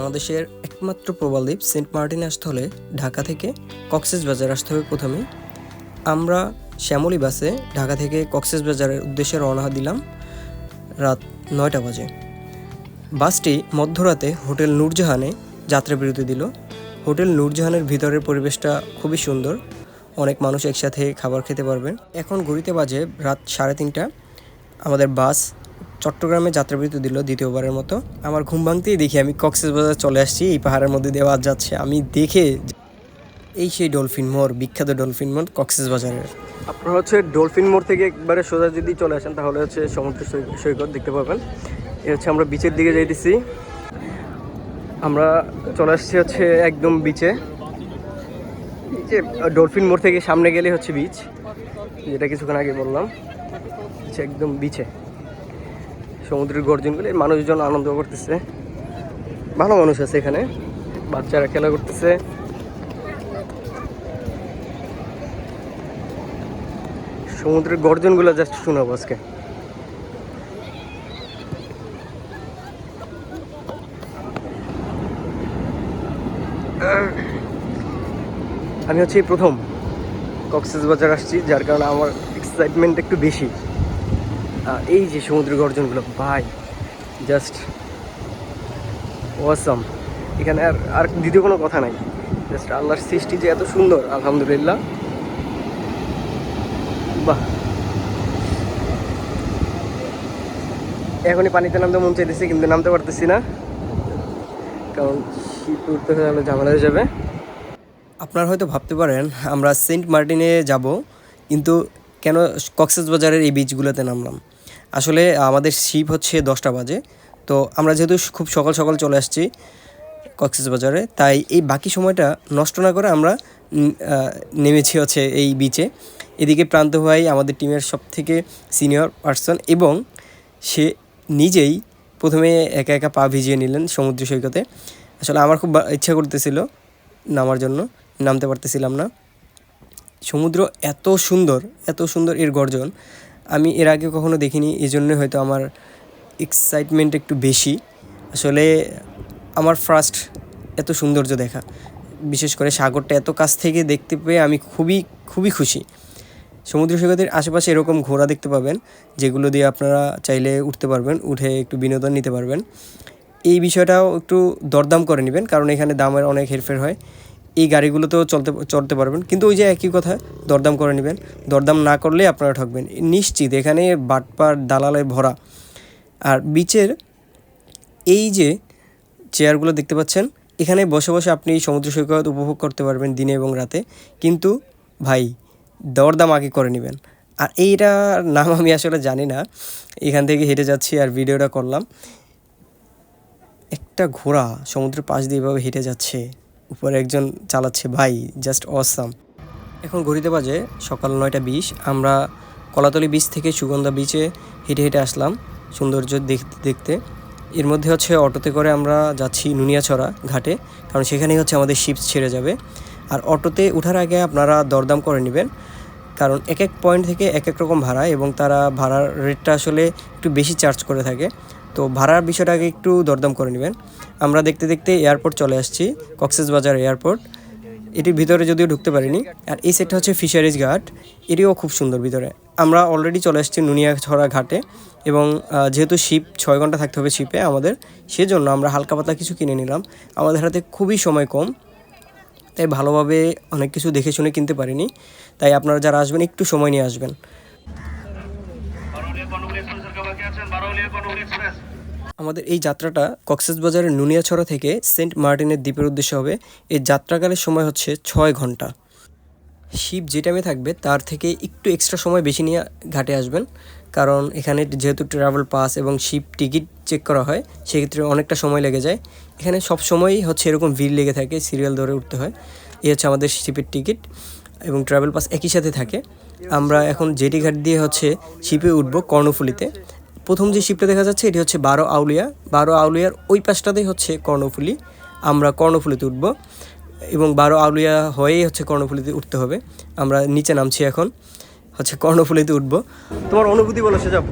বাংলাদেশের একমাত্র প্রবাল দ্বীপ সেন্ট মার্টিন আসতে হলে ঢাকা থেকে কক্সেস বাজার আসতে হবে প্রথমে। আমরা শ্যামলী বাসে ঢাকা থেকে কক্সেস বাজারের উদ্দেশ্যে রওনা দিলাম রাত নয়টা বাজে। বাসটি মধ্যরাতে হোটেল নূরজাহানে যাত্রা বিরতি দিল। হোটেল নূরজাহানের ভিতরের পরিবেশটা খুবই সুন্দর। অনেক মানুষ একসাথে খাবার খেতে পারবেন। এখন ঘড়িতে বাজে রাত সাড়ে তিনটা। আমাদের বাস চট্টগ্রামে যাত্রাবিরতি দিল দ্বিতীয়বারের মতো। আমার ঘুম ভাঙতেই দেখি আমি কক্সেস বাজার চলে আসছি, এই পাহাড়ের মধ্যে বাস যাচ্ছে। আমি দেখে এই সেই ডলফিন মোড়, বিখ্যাত ডলফিন মোড় কক্সেস বাজারের। আপনারা হচ্ছে ডলফিন মোড় থেকে একবারে সোজা যদি চলে আসেন, তাহলে হচ্ছে সমুদ্র সৈকত দেখতে পাবেন। এ হচ্ছে আমরা বিচের দিকে যাইতেছি। আমরা চলে আসছি হচ্ছে একদম বিচে যে ডলফিন মোড় থেকে সামনে গেলে হচ্ছে বিচ যেটা কিছুক্ষণ আগে বললাম। হচ্ছে একদম বিচে সমুদ্রের গর্জনগুলো, মানুষজন আনন্দ করতেছে। ভালো মানুষ আছে এখানে, বাচ্চারা খেলা করতেছে। সমুদ্রের গর্জনগুলো জাস্ট শোনাবো আজকে। আমি হচ্ছে প্রথম কক্সেস বাজার আসছি, যার কারণে আমার এক্সাইটমেন্ট একটু বেশি। এই যে সমুদ্র গর্জনগুলো, ভাই জাস্ট ওয়াসাম এখানে আর আর দ্বিতীয় কোনো কথা নাই। জাস্ট আল্লাহর সৃষ্টি যে এত সুন্দর, আলহামদুলিল্লাহ। বাহ। এখনই পানিতে নামতে মন চাইতেছে, কিন্তু নামতে পারতেছি না। কারণ শীত উঠতে হলে ঝামেলা হয়ে যাবে। আপনারা হয়তো ভাবতে পারেন, আমরা সেন্ট মার্টিনে যাব, কিন্তু কেন কক্সেস বাজারের এই বিচগুলোতে নামলাম? আসলে আমাদের শিপ হচ্ছে দশটা বাজে। তো আমরা যেহেতু খুব সকাল সকাল চলে আসছি কক্সেস বাজারে, তাই এই বাকি সময়টা নষ্ট না করে আমরা নেমেছি হচ্ছে এই বিচে এদিকে প্রান্ত ভাই আমাদের টিমের সব থেকে সিনিয়র পার্সন এবং সে নিজেই প্রথমে একা একা পা ভিজিয়ে নিলেন সমুদ্র সৈকতে। আসলে আমার খুব ইচ্ছা করতেছিল নামার জন্য, নামতে পারতেছিলাম না। সমুদ্র এত সুন্দর এত সুন্দর এর গর্জন। আমি এর আগে কখনো দেখিনি এই জন্যই হয়তো আমার এক্সাইটমেন্ট একটু বেশি। আসলে আমার ফার্স্ট এত সৌন্দর্য দেখা, বিশেষ করে সাগরটা এত কাছ থেকে দেখতে পেয়ে আমি খুবই খুবই খুশি। সমুদ্র সৈকতের আশেপাশে এরকম ঘোড়া দেখতে পাবেন, যেগুলো দিয়ে আপনারা চাইলে উঠতে পারবেন, উঠে একটু বিনোদন নিতে পারবেন। এই বিষয়টাও একটু দরদাম করে নেবেন, কারণ এখানে দামের অনেক হেরফের হয়। এই গাড়িগুলোতেও চলতে, চড়তে পারবেন। কিন্তু ওই যে একই কথা, দরদাম করে নেবেন। দরদাম না করলে আপনারা ঠকবেন। নিশ্চিত এখানে বাটপার, দালালে ভরা। আর বিচের এই যে চেয়ারগুলো দেখতে পাচ্ছেন, এখানে বসে বসে আপনি সমুদ্র সৈকত উপভোগ করতে পারবেন দিনে এবং রাতে। কিন্তু ভাই, দরদাম আগে করে নেবেন। আর এইটার নাম আমি আসলে জানি না। এখান থেকে হেঁটে যাচ্ছি আর ভিডিওটা করলাম। একটা ঘোড়া সমুদ্রের পাশ দিয়ে এভাবে হেঁটে যাচ্ছে। উপরে একজন চালাচ্ছে, ভাই জাস্ট অসাম এখন ঘড়িতে বাজে সকাল নয়টা বিশ, আমরা কলাতলি বিচ থেকে সুগন্ধা বিচে হেঁটে হেঁটে আসলাম সৌন্দর্য দেখতে দেখতে। এর মধ্যে হচ্ছে অটোতে করে আমরা যাচ্ছি নুনিয়াছড়া ঘাটে, কারণ সেখানেই হচ্ছে আমাদের শিপ ছেড়ে যাবে। আর অটোতে ওঠার আগে আপনারা দরদাম করে নেবেন, কারণ এক এক পয়েন্ট থেকে এক এক রকম ভাড়া এবং তারা ভাড়ার রেটটা আসলে একটু বেশি চার্জ করে থাকে। তো ভাড়ার বিষয়টা আগে একটু দরদাম করে নেবেন। আমরা দেখতে দেখতে এয়ারপোর্ট চলে আসছি কক্সেস বাজার এয়ারপোর্ট। এটির ভিতরে যদিও ঢুকতে পারিনি, আর এই সেটটা হচ্ছে ফিশারিজ ঘাট, এটিও খুব সুন্দর ভিতরে। আমরা অলরেডি চলে আসছি নুনিয়াছড়া ঘাটে, এবং যেহেতু শিপ ছয় ঘণ্টা থাকতে হবে শিপে আমাদের, সেজন্য আমরা হালকা পাতলা কিছু কিনে নিলাম। আমাদের হাতে খুবই সময় কম, তাই ভালোভাবে অনেক কিছু দেখে শুনে কিনতে পারিনি, তাই আপনারা যারা আসবেন একটু সময় নিয়ে আসবেন। এক্সপ্রেস। আমাদের এই যাত্রাটা কক্সবাজারের নুনিয়াছড়া থেকে সেন্ট মার্টিনের দ্বীপের উদ্দেশ্যে হবে। এই যাত্রাকালের সময় হচ্ছে ছয় ঘণ্টা। শিপ যে টাইমে থাকবে, তার থেকে একটু এক্সট্রা সময় বেশি নিয়ে ঘাটে আসবেন। কারণ এখানে যেহেতু ট্রাভেল পাস এবং শিপ টিকিট চেক করা হয়, সেক্ষেত্রে অনেকটা সময় লেগে যায়। এখানে সব সময়ই হচ্ছে এরকম ভিড় লেগে থাকে সিরিয়াল ধরে উঠতে হয়। এই হচ্ছে আমাদের শিপের টিকিট এবং ট্রাভেল পাস একই সাথে থাকে। আমরা এখন জেটি ঘাট দিয়ে হচ্ছে শিপে উঠবো কর্ণফুলিতে। প্রথম যে শিপটা দেখা যাচ্ছে এটি হচ্ছে বারো আউলিয়া। বারো আউলিয়ার ওই পাশটাতেই হচ্ছে কর্ণফুলি। আমরা কর্ণফুলিতে উঠবো এবং বারো আউলিয়া হয়েই হচ্ছে কর্ণফুলিতে উঠতে হবে। আমরা নিচে নামছি এখন হচ্ছে কর্ণফুলিতে উঠবো। তোমার অনুভূতি বলো সেসব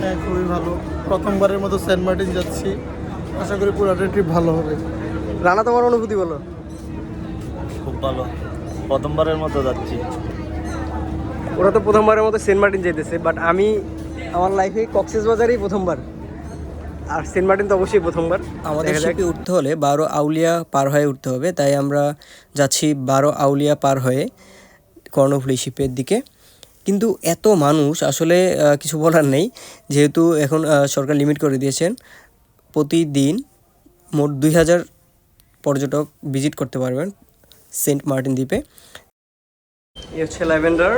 হ্যাঁ খুবই ভালো। প্রথমবারের মতো সেন্ট মার্টিন যাচ্ছি। আশা করি পুরোটা ট্রিপ ভালো হবে। রানা তোমার অনুভূতি বলো। খুব ভালো। প্রথমবারের মতো যাচ্ছি। ওরা তো প্রথমবারের মতো সেন্ট মার্টিন যেতেছে বাট আমি আমার লাইফে কক্সেস বাজারেই প্রথমবার। আর সেন্ট মার্টিন তো অবশ্যই প্রথমবার। আমাদের শিপে উঠতে হলে বারো আউলিয়া পার হয়ে উঠতে হবে তাই আমরা যাচ্ছি বারো আউলিয়া পার হয়ে কর্ণফুলি শিপের দিকে। কিন্তু এত মানুষ আসলে কিছু বলার নেই। যেহেতু এখন সরকার লিমিট করে দিয়েছেন প্রতিদিন মোট দুই হাজার পর্যটক ভিজিট করতে পারবেন সেন্ট মার্টিন দ্বীপে। এই হচ্ছে ল্যাভেন্ডার।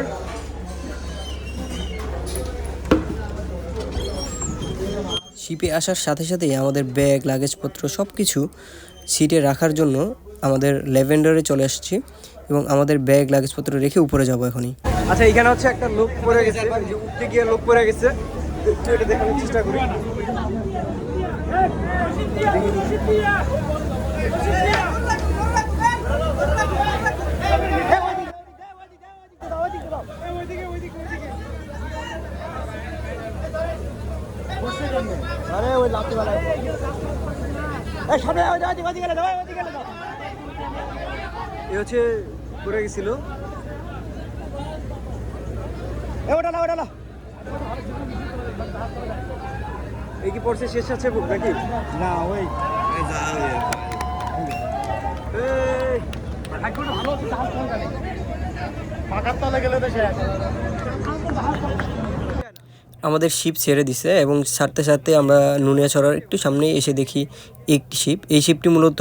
শিপে আসার সাথে সাথেই আমাদের ব্যাগ, লাগেজপত্র সব কিছু সিটে রাখার জন্য আমাদের ল্যাভেন্ডারে চলে আসছি এবং আমাদের ব্যাগ, লাগেজপত্র রেখে উপরে যাব এখনই। আচ্ছা এখানে হচ্ছে একটা লোক পড়ে গেছে উঠতে গিয়ে লোক পড়ে গেছে। একটু এটা দেখানোর চেষ্টা করি। এ হচ্ছে পড়ে গেছিল। এই কি পড়ছে শেষ আছে বুক নাকি? না ওই। এই, পাকার তলে গেলে তো শেষ। আমাদের শিপ ছেড়ে দিছে এবং ছাড়তে ছাড়তে আমরা নুনিয়া ছড়ার একটু সামনে এসে দেখি একটি শিপ এই শিপটি মূলত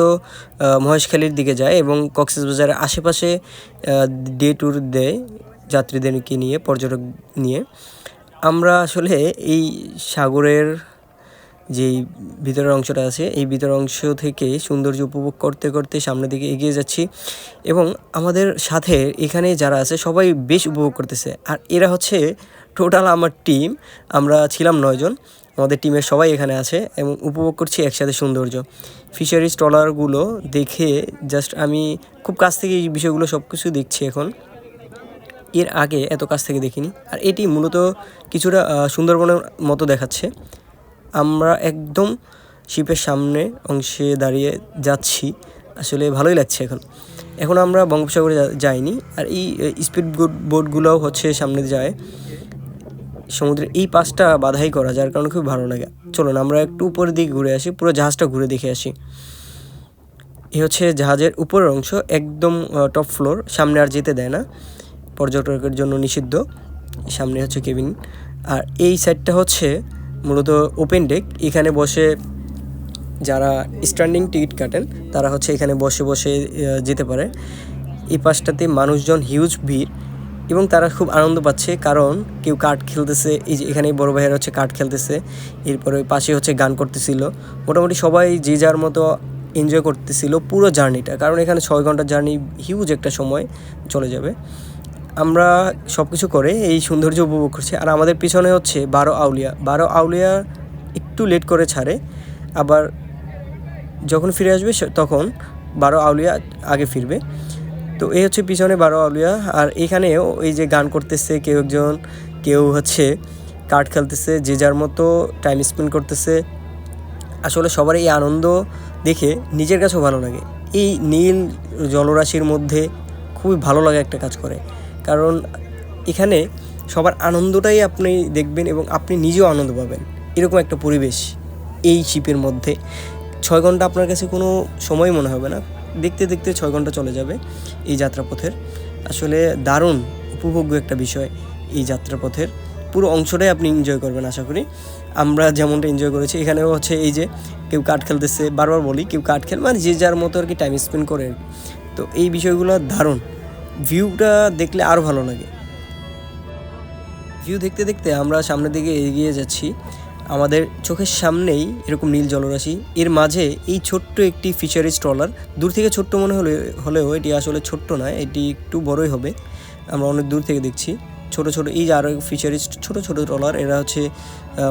মহেশখালীর দিকে যায় এবং কক্সবাজারের আশেপাশে ডে ট্যুর দেয় যাত্রীদেরকে নিয়ে, পর্যটক নিয়ে। আমরা আসলে এই সাগরের যেই ভিতরের অংশটা আছে, এই ভিতরের অংশ থেকে সৌন্দর্য উপভোগ করতে করতে সামনের দিকে এগিয়ে যাচ্ছি। এবং আমাদের সাথে এখানে যারা আছে, সবাই বেশ উপভোগ করতেছে। আর এরা হচ্ছে টোটাল আমার টিম। আমরা ছিলাম নয়জন আমাদের টিমের সবাই এখানে আছে এবং উপভোগ করছি একসাথে সৌন্দর্য। ফিশারিজ, ট্রলারগুলো দেখে জাস্ট আমি খুব কাছ থেকে এই বিষয়গুলো সব কিছু দেখছি এখন। এর আগে এত কাছ থেকে দেখিনি। আর এটি মূলত কিছুটা সুন্দরবনের মতো দেখাচ্ছে। আমরা একদম শিপের সামনে অংশে দাঁড়িয়ে যাচ্ছি। আসলে ভালোই লাগছে এখন। এখন আমরা বঙ্গোপসাগরে যাইনি। আর এই স্পিড বোট, বোটগুলোও হচ্ছে সামনে যায়। সমুদ্রের এই পাশটা বাধাই করা, যার কারণে খুব ভালো লাগে। চলুন, আমরা একটু উপরের দিকে ঘুরে আসি, পুরো জাহাজটা ঘুরে দেখে আসি। এ হচ্ছে জাহাজের উপরের অংশ, একদম টপ ফ্লোর সামনে আর যেতে দেয় না। পর্যটকের জন্য নিষিদ্ধ। সামনে হচ্ছে কেবিন। আর এই সাইডটা হচ্ছে মূলত ওপেন ডেক এখানে বসে যারা স্ট্যান্ডিং টিকিট কাটেন, তারা হচ্ছে এখানে বসে বসে যেতে পারে। এই পাশটাতে মানুষজন হিউজ ভিড় এবং তারা খুব আনন্দ পাচ্ছে কারণ কেউ কার্ড খেলতেছে, এই যে এখানে বড় ভাইয়ের হচ্ছে কার্ড খেলতেছে, এরপরে পাশে হচ্ছে গান করতেছিল। মোটামুটি সবাই যে যার মতো এনজয় করতেছিল পুরো জার্নিটা কারণ এখানে ছয় ঘণ্টার জার্নি হিউজ একটা সময় চলে যাবে। আমরা সব কিছু করে এই সৌন্দর্য উপভোগ করছি। আর আমাদের পিছনে হচ্ছে বারো আউলিয়া। বারো আউলিয়া একটু লেট করে ছাড়ে, আবার যখন ফিরে আসবে তখন বারো আউলিয়া আগে ফিরবে। তো এই হচ্ছে পিছনে বারো আউলিয়া। আর এখানেও এই যে গান করতেছে কেউ একজন, কেউ হচ্ছে কার্ড খেলতেছে, যে যার মতো টাইম স্পেন্ড করতেছে। আসলে সবার এই আনন্দ দেখে নিজের কাছেও ভালো লাগে। এই নীল জলরাশির মধ্যে খুবই ভালো লাগে একটা কাজ করে। কারণ এখানে সবার আনন্দটাই আপনি দেখবেন এবং আপনি নিজেও আনন্দ পাবেন। এরকম একটা পরিবেশ এই শিপের মধ্যে। ছয় ঘণ্টা আপনার কাছে কোনো সময় মনে হবে না। দেখতে দেখতে ছয় ঘণ্টা চলে যাবে এই যাত্রাপথের। আসলে দারুণ, উপভোগ্য একটা বিষয় এই যাত্রাপথের। পুরো অংশটাই আপনি এনজয় করবেন আশা করি। আমরা যেমনটা এনজয় করেছি, এখানেও হচ্ছে এই যে কেউ কাঠ খেলতেছে, বারবার বলি, কেউ কাঠ খেল মানে যে যার মতো আর কি টাইম স্পেন্ড করে। আর কি। তো এই বিষয়গুলো দারুণ। ভিউটা দেখলে আরও ভালো লাগে। ভিউ দেখতে দেখতে আমরা সামনের দিকে এগিয়ে যাচ্ছি। আমাদের চোখের সামনেই এরকম নীল জলরাশি। এর মাঝে এই ছোট্ট একটি ফিশারিজ ট্রলার দূর থেকে ছোট্ট মনে হলে, হলেও এটি আসলে ছোট্ট নয়, এটি একটু বড়ই হবে। আমরা অনেক দূর থেকে দেখছি। ছোট ছোট, এই যে আরও ফিশারিজ ছোট ছোট ট্রলার এরা হচ্ছে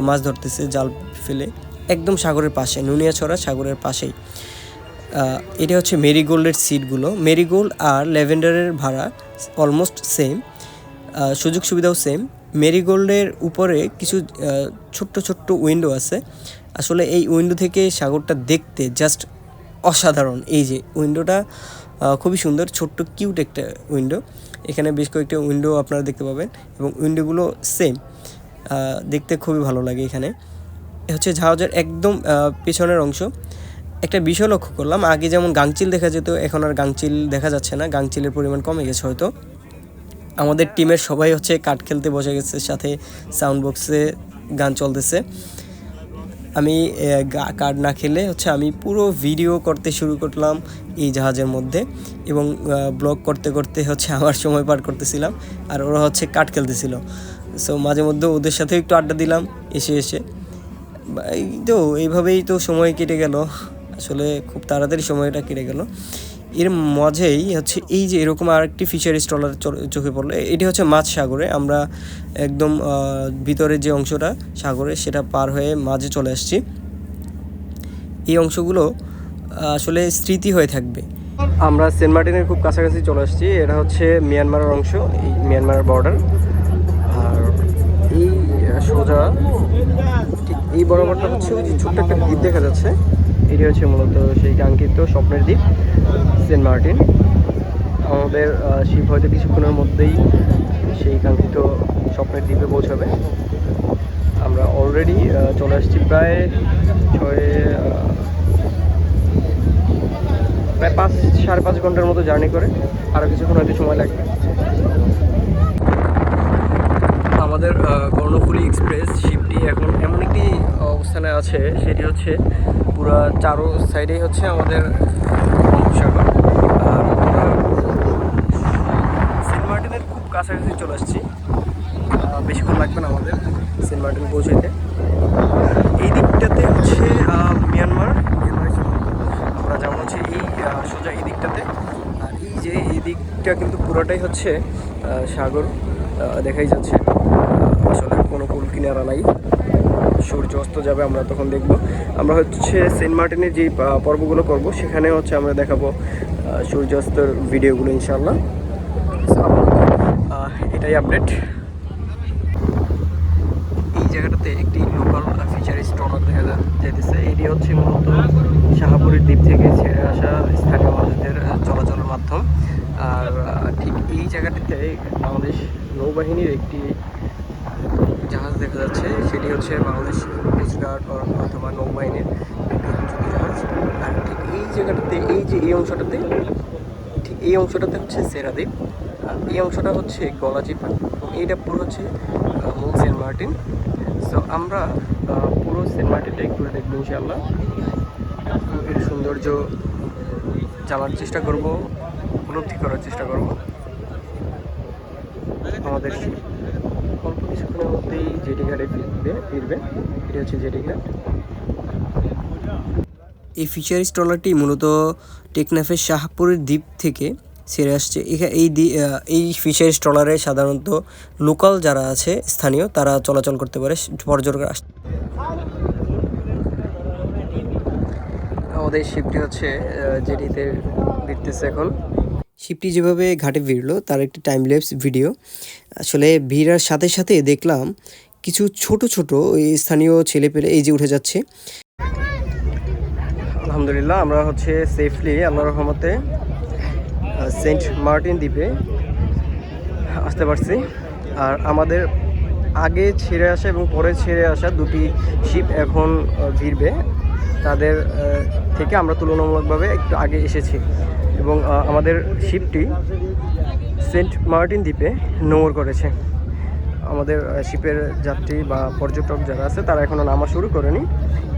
মাছ ধরতেছে, জাল ফেলে। একদম সাগরের পাশে, নুনিয়াছড়া সাগরের পাশেই। এটা হচ্ছে মেরিগোল্ডের সিটগুলো মেরিগোল্ড আর ল্যাভেন্ডারের ভাড়া অলমোস্ট সেম সুযোগ সুবিধাও সেম মেরিগোল্ডের উপরে কিছু ছোট্ট ছোট্ট উইন্ডো আছে। আসলে এই উইন্ডো থেকে সাগরটা দেখতে জাস্ট অসাধারণ। এই যে উইন্ডোটা খুবই সুন্দর, ছোট্ট কিউট একটা উইন্ডো এখানে বেশ কয়েকটা উইন্ডো আপনারা দেখতে পাবেন এবং উইন্ডোগুলো সেম দেখতে খুবই ভালো লাগে এখানে। হচ্ছে জাহাজের একদম পেছনের অংশ। একটা বিষয় লক্ষ্য করলাম, আগে যেমন গাংচিল দেখা যেত, এখন আর গাংচিল দেখা যাচ্ছে না গাংচিলের পরিমাণ কমে গেছে হয়তো। আমাদের টিমের সবাই হচ্ছে কাঠ খেলতে বসে গেছে, সাথে সাউন্ড বক্সে গান চলতেছে। আমি কার্ড না খেলে হচ্ছে আমি পুরো ভিডিও করতে শুরু করলাম এই জাহাজের মধ্যে এবং ব্লগ করতে করতে হচ্ছে আমার সময় পার করতেছিলাম আর ওরা হচ্ছে কাঠ খেলতেছিল। সো মাঝে মধ্যে ওদের সাথে একটু আড্ডা দিলাম, এসে এসে। তো, এইভাবেই তো সময় কেটে গেল। আসলে খুব তাড়াতাড়ি সময়টা কেটে গেল। এর মাঝেই হচ্ছে এই যে এরকম আরেকটি ফিশারি স্টলার চোখে পড়ল এটি হচ্ছে মাছ সাগরে। আমরা একদম ভিতরের যে অংশটা সাগরে, সেটা পার হয়ে মাঝে চলে আসছি। এই অংশগুলো আসলে স্মৃতি হয়ে থাকবে। আমরা সেন্ট মার্টিনের খুব কাছাকাছি চলে আসছি। এটা হচ্ছে মিয়ানমারের অংশ, এই মিয়ানমারের বর্ডার আর এই সোজা, ঠিক এই বরাবরটা হচ্ছে ওই যে ছোট্ট একটা দ্বীপ দেখা যাচ্ছে। এটি হচ্ছে মূলত সেই কাঙ্ক্ষিত স্বপ্নের দ্বীপ, সেন্ট মার্টিন। আমাদের শিপ হয়তো কিছুক্ষণের মধ্যেই সেই কাঙ্ক্ষিত স্বপ্নের দ্বীপে পৌঁছাবে। আমরা অলরেডি চলে আসছি প্রায় ছয় প্রায় পাঁচ, সাড়ে পাঁচ ঘণ্টার মতো জার্নি করে। আরও কিছুক্ষণ হয়তো সময় লাগবে। আমাদের কর্ণফুলী এক্সপ্রেস শিপটি এখন এমন একটি, অবস্থানে আছে, সেটি হচ্ছে পুরো চারো সাইডেই হচ্ছে আমাদের বঙ্গোপসাগর আর আমরা সেন্ট মার্টিনের খুব কাছাকাছি চলে আসছি। বেশিক্ষণ লাগবে না আমাদের সেন্ট মার্টিন পৌঁছাইতে। এই দিকটাতে হচ্ছে মিয়ানমার। আমরা যেমন হচ্ছে এই সোজা এই দিকটাতে। আর এই যে এই দিকটা কিন্তু পুরোটাই হচ্ছে সাগর। দেখাই যাচ্ছে আসলে কোনো কুল কিনারা নাই। সূর্য অস্ত যাবে, আমরা তখন দেখব। আমরা হচ্ছে সেন্ট মার্টিনের যে পর্বগুলো করব, সেখানে হচ্ছে আমরা দেখাবো সূর্যাস্তর ভিডিওগুলো ইনশাল্লাহ এটাই আপডেট এই জায়গাটাতে একটি লোকাল ফিচার স্টলার দেখা যাইতেছে। এটি হচ্ছে মূলত শাহাপুরের দ্বীপ থেকে ছেড়ে আসা স্থানীয় মানুষদের চলাচলের মাধ্যম। আর ঠিক এই জায়গাটিতে বাংলাদেশ নৌবাহিনীর একটি জাহাজ দেখা যাচ্ছে। সেটি হচ্ছে বাংলাদেশ কোস্টগার্ড অথবা নৌবাহিনীর একটি জাহাজ। আর ঠিক এই জায়গাটাতে, এই যে এই অংশটাতে, ঠিক এই অংশটাতে হচ্ছে সেরাদ্বীপ আর এই অংশটা হচ্ছে গলাচিপা এবং এইটা পুরো হচ্ছে মূল সেন্ট মার্টিন। সো আমরা পুরো সেন্ট মার্টিনটাই ঘুরে দেখব ইনশাআল্লাহ। এর সৌন্দর্য জানার চেষ্টা করব, উপলব্ধি করার চেষ্টা করব। আমাদের অল্প কিছুক্ষণের মধ্যেই জেটি ঘাটে ফিরবে ফিরবে। এটি হচ্ছে জেটি ঘাট। এই ফিশারিজ ট্রলারটি মূলত টেকনাফের শাহপুরের দ্বীপ থেকে ছেড়ে আসছে। এখা এই এই ফিশারিজ ট্রলারে সাধারণত লোকাল যারা আছে স্থানীয় তারা চলাচল করতে পারে পর্যটক আস আমাদের শিপটি হচ্ছে জেটিতে ভিড়তেছে এখন। শিপটি যেভাবে ঘাটে ভিড়ল, তার একটি টাইম ল্যাপস ভিডিও। আসলে ভিড়ার সাথে সাথে দেখলাম কিছু ছোট ছোট ওই স্থানীয় ছেলেপেলে এই যে উঠে যাচ্ছে। আলহামদুলিল্লাহ, আমরা হচ্ছে সেফলি আল্লাহ রহমতে সেন্ট মার্টিন দ্বীপে আসতে পারছি। আর আমাদের আগে ছেড়ে আসা এবং পরে ছেড়ে আসা দুটি শিপ এখন ভিড়বে। তাদের থেকে আমরা তুলনামূলকভাবে একটু আগে এসেছি। এবং আমাদের শিপটি সেন্ট মার্টিন দ্বীপে নোঙর করেছে। আমাদের শিপের যাত্রী বা পর্যটক যারা আছে, তারা এখনও নামা শুরু করেনি,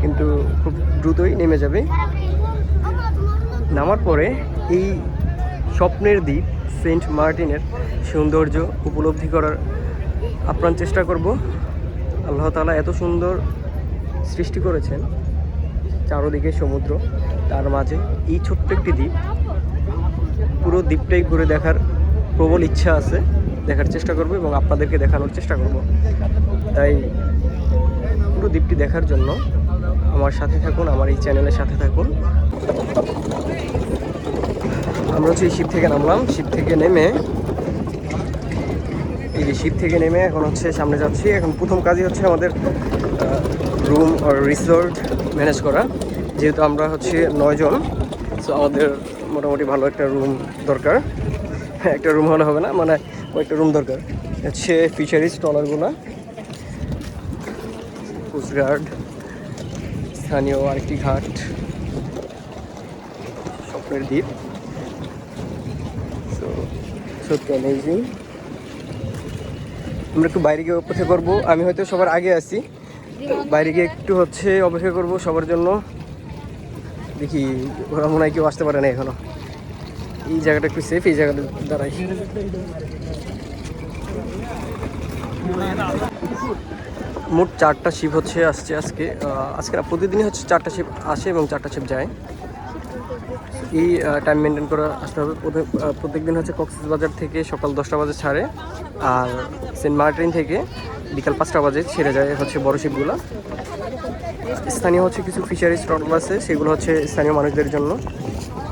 কিন্তু খুব দ্রুতই নেমে যাবে। নামার পরে এই স্বপ্নের দ্বীপ সেন্ট মার্টিনের সৌন্দর্য উপলব্ধি করার আপ্রাণ চেষ্টা করব। আল্লাহ তাআলা এত সুন্দর সৃষ্টি করেছেন, চারোদিকে সমুদ্র, তার মাঝে এই ছোট্ট একটি দ্বীপ। পুরো দ্বীপটাই ঘুরে দেখার প্রবল ইচ্ছা আছে। দেখার চেষ্টা করব এবং আপনাদেরকে দেখানোর চেষ্টা করব। তাই পুরো দ্বীপটি দেখার জন্য আমার সাথে থাকুন, আমার এই চ্যানেলের সাথে থাকুন। আমরা হচ্ছে এই শিপ থেকে নামলাম। শিপ থেকে নেমে, এই যে শিপ থেকে নেমে এখন হচ্ছে সামনে যাচ্ছি। এখন প্রথম কাজই হচ্ছে আমাদের রুম আর রিসোর্ট ম্যানেজ করা। যেহেতু আমরা হচ্ছে নয়জন সো আমাদের মোটামুটি ভালো একটা রুম দরকার। একটা রুম হলে হবে না মানে কয়েকটা রুম দরকার। হচ্ছে ফিশারিজ, ট্রলারগুলো কোস্টগার্ড স্থানীয় আরেকটি ঘাট, স্বপ্নের দ্বীপ। সো সত্যি অ্যামেজিং আমরা একটু বাইরে গিয়ে অপেক্ষা করব। আমি হয়তো সবার আগে আছি। বাইরে গিয়ে একটু হচ্ছে অপেক্ষা করব সবার জন্য। দেখি, ওরা মনে হয় কেউ আসতে পারে না এখনও। এই জায়গাটা একটু সেফ এই জায়গাটা দাঁড়াই। মোট চারটা শিপ হচ্ছে আসছে আজকে। আজকে না, প্রতিদিনই হচ্ছে চারটা শিপ আসে এবং চারটা শিপ যায়। এই টাইম মেনটেন করে আসতে হবে। প্রত্যেক দিন হচ্ছে কক্সবাজার থেকে সকাল দশটা বাজে ছাড়ে, আর সেন্ট মার্টিন থেকে বিকাল পাঁচটা বাজে ছেড়ে যায় হচ্ছে বড় শিপগুলো স্থানীয় হচ্ছে কিছু ফিশারিজ টটল আছে সেগুলো হচ্ছে স্থানীয় মানুষদের জন্য।